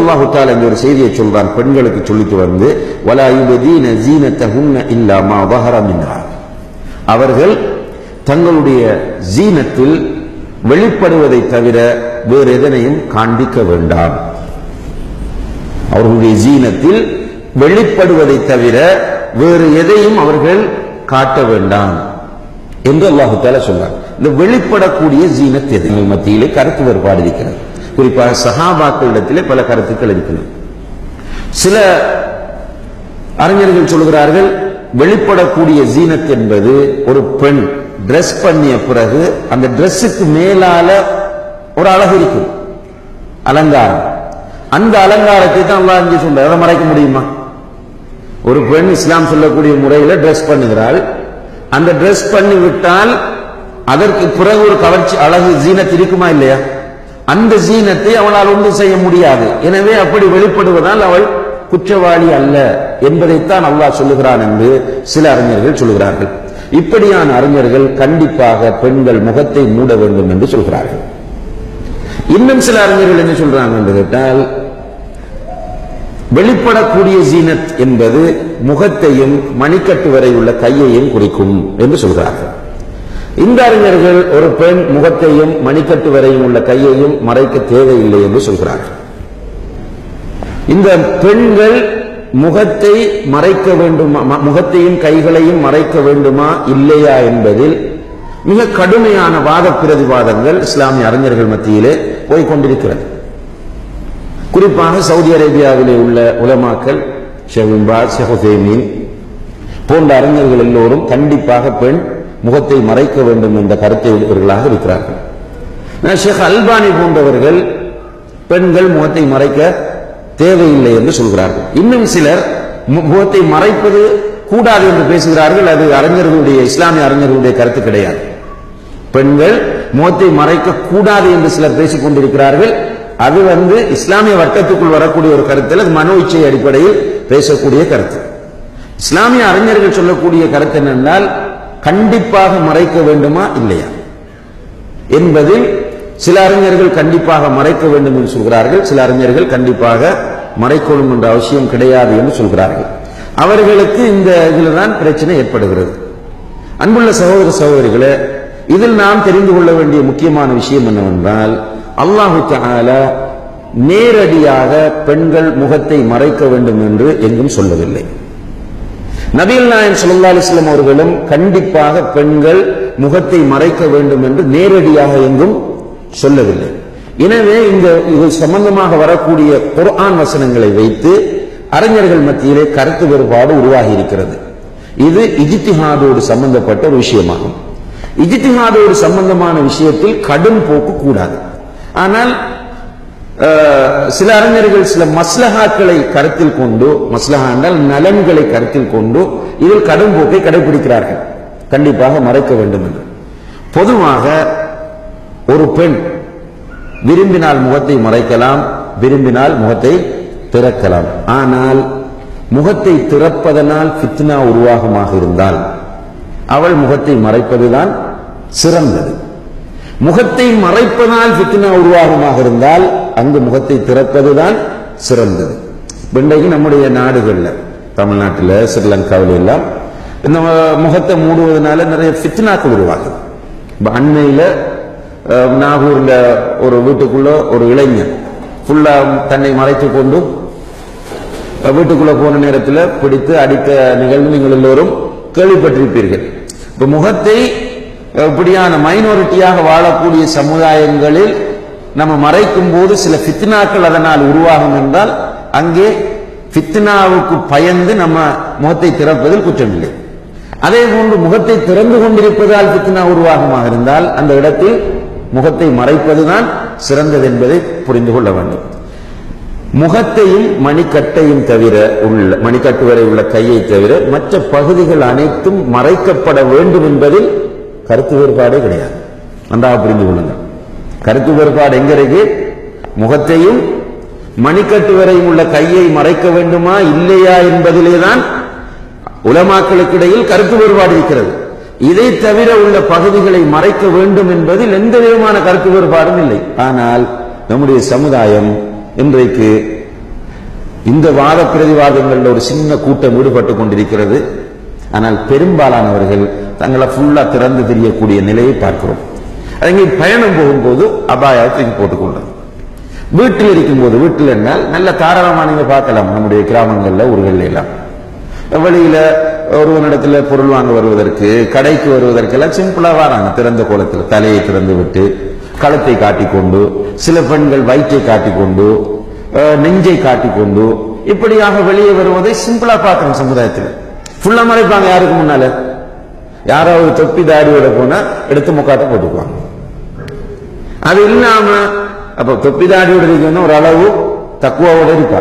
அல்லாஹு தாலா இந்த ஒரு செய்தியை சொல்றான் பெண்களுக்கு சொல்லிட்டு வந்து வலாயுபதீன ஜீனத்தகுன்ன இல்லாமா இல்லா என்றார் அவர்கள் தங்களுடைய ஜீனத்தில் வெளிப்படுவதை தவிர வேறு எதனையும் காண்பிக்க வேண்டாம். அவர்களுடைய ஜீனத்தில் வெளிப்படுவதை தவிர வேறு எதையும் அவர்கள் காட்ட வேண்டாம் என்று அல்லாஹு தாலா சொல்றார் இந்த வெளிப்படக்கூடிய ஜீனத் எது? மத்தியிலே கருத்து வேறுபாடு இருக்கிறது. குறிப்பாக சஹாபாக்களிடத்திலே பல கருத்துக்கள் இருக்கிறது சில அறிஞர்கள் சொல்கிறார்கள் வெளிப்படக்கூடிய ஜீனத் என்பது ஒரு பெண் Dress பண்ணிய பிறகு அந்த Dressக்கு மேலால ஒரு அழகு இருக்கும். அலங்காரம். அந்த அலங்காரத்தை தான் அல்லா இங்கே சொல்ற அதை மறைக்க முடியுமா? ஒரு பெண் இஸ்லாம் சொல்லக்கூடிய முறையில Dress பண்ணுகிறாள். அந்த Dress பண்ணி விட்டால் அதற்கு பிறகு ஒரு கவர்ச்சி அழகு ஜீனத் இருக்குமா இல்லையா? அந்த ஜீனத்தை அவளால் ஒன்றும் செய்ய முடியாது. எனவே அப்படி வெளிப்படுவதால் அவள் குற்றவாளி அல்ல என்பதைத்தான் அல்லாஹ் சொல்லுகிறான் என்று சில அறிஞர்கள் சொல்லுகிறார்கள். இப்படியான அறிஞர்கள் கண்டிப்பாக பெண்கள் முகத்தை மூட வேண்டும் என்று சொல்கிறார்கள். இன்னும் சில அறிஞர்கள் என்ன சொல்றாங்க என்று கேட்டால் வெளிப்படக்கூடிய ஜீனத் என்பது முகத்தையும் மணிக்கட்டு வரை உள்ள கையையும் குறிக்கும் என்று சொல்கிறார்கள். இந்த அறிஞர்கள் ஒரு பெண் முகத்தையும் மணிக்கட்டு வரையும் உள்ள கையையும் மறைக்க தேவையில்லை என்று சொல்கிறார்கள். இந்த பெண்கள் முகத்தை மறைக்க வேண்டுமா முகத்தையும் கைகளையும் மறைக்க வேண்டுமா இல்லையா என்பதில் மிக கடுமையான வாத பிரதிவாதங்கள் இஸ்லாமிய அறிஞர்கள் மத்தியிலே போய்கொண்டிருக்கிறது குறிப்பாக சவுதி அரேபியாவிலே உள்ள உலமாக்கள் ஷெஹின்பாத் ஷெஹுசேமீன் போன்ற அறிஞர்கள் எல்லோரும் கண்டிப்பாக பெண் முகத்தை மறைக்க வேண்டும் என்ற கருத்தை இவர்களாக இருக்கிறார்கள் ஷேக் அல்பானி போன்றவர்கள் பெண்கள் முகத்தை மறைக்க தேவையில்லை என்று சொல்கிறார்கள். இன்னும் சிலர் மு- முகத்தை மறைப்பது கூடாது என்று பேசுகிறார்கள். அது அறிஞர்களுடைய இஸ்லாமிய அறிஞர்களுடைய கருத்து கிடையாது. பெண்கள் முகத்தை மறைக்க கூடாது என்று சிலர் பேசிக் கொண்டிருக்கிறார்கள். அது வந்து இஸ்லாமிய வட்டத்துக்குள் வரக்கூடிய ஒரு கருத்தில் அது மனோ இச்சை அடிப்படையில் பேசக்கூடிய கருத்து. இஸ்லாமிய அறிஞர்கள் சொல்லக்கூடிய கருத்து என்னென்றால் கண்டிப்பாக மறைக்க வேண்டுமா? இல்லையா? என்பதில் சில அறிஞர்கள் கண்டிப்பாக மறைக்க வேண்டும் என்று சொல்கிறார்கள். சில அறிஞர்கள் கண்டிப்பாக மறைக்கணும் என்ற அவசியம் கிடையாது என்று சொல்கிறார்கள். அவர்களுக்கு இந்த இதில் தான் பிரச்சனை ஏற்படுகிறது. அன்புள்ள சகோதர சகோதரிகளே இதில் நாம் தெரிந்து கொள்ள வேண்டிய முக்கியமான விஷயம் என்னவென்றால் அல்லாஹு நேரடியாக பெண்கள் முகத்தை மறைக்க வேண்டும் என்று எங்கும் சொல்லவில்லை. நபிகள் நாயன் ஸல்லல்லாஹு அலைஹி அவர்களும் கண்டிப்பாக பெண்கள் முகத்தை மறைக்க வேண்டும் என்று நேரடியாக எங்கும் சொல்லவில்லை. எனவே இந்த இது சம்பந்தமாக வரக்கூடிய குர்ஆன் வசனங்களை வைத்து அறிஞர்கள் மத்தியிலே கருத்து வேறுபாடு உருவாகி இருக்கிறது இது இஜித்திஹாதோடு சம்பந்தப்பட்ட ஒரு விஷயமாகும். இஜித்திஹாதோடு சம்பந்தமான விஷயத்தில் கடும் போக்கு கூடாது. ஆனால் சில அறிஞர்கள் சில மஸ்லஹாக்களை கருத்தில் கொண்டு மஸ்லஹா என்றால் நலன்களை கருத்தில் கொண்டு இதில் கடும் போக்கை கடைபிடிக்கிறார்கள். கண்டிப்பாக மறைக்க வேண்டும் என்று. பொதுவாக ஒரு பெண் விரும்பினால் முகத்தை மறைக்கலாம் விரும்பினால் முகத்தை திறக்கலாம். ஆனால் முகத்தை திறப்பதனால் ஃபித்னா உருவாகமாக இருந்தால் அவள் முகத்தை மறைப்பதுதான் சிறந்தது. முகத்தை மறைப்பதால் ஃபித்னா உருவாகமாக இருந்தால் அங்கு முகத்தை திறப்பதுதான் சிறந்தது. இன்றைக்கு நம்முடைய நாடுகள்ல தமிழ்நாட்டில் ஸ்ரீலங்காவில் எல்லாம் இந்த முகத்தை மூடுவதனால நிறைய ஃபித்னாக்கள் உருவாகுது. இப்போ அண்மையில் அஹ், நாகூர்ல ஒரு வீட்டுக்குள்ள ஒரு இளைஞன் ஃபுல்லா தன்னை மறைத்துக் கொண்டு வீட்டுக்குள்ள போன நேரத்தில் பிடித்து அடித்த நிகழ்வு நீங்கள் எல்லோரும் கேள்விப்பட்டிருப்பீர்கள். இப்ப முகத்தை இப்படியான மைனாரிட்டியாக வாழக்கூடிய சமுதாயங்களில் நம்ம மறைக்கும் போது சில ஃபித்னாக்கள் அதனால் உருவாகும் என்றால் அங்கே ஃபித்னாவுக்கு பயந்து நம்ம முகத்தை திறப்பதில் குற்றமில்லை. அதே போன்று முகத்தை திறந்து கொண்டிருப்பதால் ஃபித்னா உருவாகமாக இருந்தால் அந்த இடத்தில் முகத்தை மறைப்பதுதான் சிறந்தது என்பதை புரிந்து கொள்ள வேண்டும். முகத்தையும் மணிக்கட்டையும் தவிர உள்ள மணிக்கட்டு வரை உள்ள கையை தவிர மற்ற பகுதிகள் அனைத்தும் மறைக்கப்பட வேண்டும் என்பதில் கருத்து வேறுபாடே கிடையாது. நன்றாக புரிந்து கொள்ளுங்கள். கருத்து வேறுபாடு எங்க இருக்கு? முகத்தையும் மணிக்கட்டு வரையும் உள்ள கையை மறைக்க வேண்டுமா? இல்லையா என்பதிலே தான் உலமாக்களுக்கு இடையில் கருத்து வேறுபாடு இருக்கிறது. இதை தவிர உள்ள பகுதிகளை மறைக்க வேண்டும் என்பதில் எந்த விதமான கருத்து வேறுபாடும் இல்லை. ஆனால் நம்முடைய சமுதாயம் இன்றைக்கு இந்த வாத பிரதிவாதங்களில் ஒரு சின்ன கூட்டம் ஈடுபட்டு கொண்டிருக்கிறது. ஆனால் பெரும்பாலானவர்கள் தங்களை ஃபுல்லா திறந்து தெரியக்கூடிய நிலையை பார்க்கிறோம். அதங்க பயணம் போகும்போது அபாயா தூக்கி போட்டுக்கொண்டது வீட்டில் இருக்கும்போது வீட்டில் என்றால் நல்ல தாராளமாக நீங்கள் பார்க்கலாம் நம்முடைய கிராமங்களில் ஊர்களில் எல்லாம் வெளியில ஒருவனிடத்துல பொருள் வாங்க வருவதற்கு கடைக்கு வருவதற்கெல்லாம் சிம்பிளா வராங்க திறந்த கோலத்தில் தலையை திறந்து விட்டு களத்தை காட்டிக்கொண்டு சில பெண்கள் வயிற்றை காட்டிக்கொண்டு நெஞ்சை காட்டிக்கொண்டு இப்படியாக வெளியே வருவதை சிம்பிளா பார்க்கணும் சமுதாயத்தில் ஃபுல்லா மறைப்பாங்க யாருக்கு முன்னால யாராவது தொப்பி தாடியோட போனா எடுத்து முக்காட்ட போட்டுக்குவாங்க அது இல்லாம அப்ப தொப்பி தாடியோட இருக்கணும் ஒரு அளவு தக்குவாவோட இருப்பா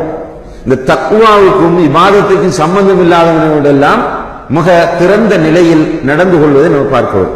இந்த தக்குவாவுக்கும் இபாதத்துக்கும் சம்பந்தம் இல்லாதவர்களோடெல்லாம் மிக திறந்த நிலையில் நடந்து கொள்வதை நம்ம பார்க்கிறோம்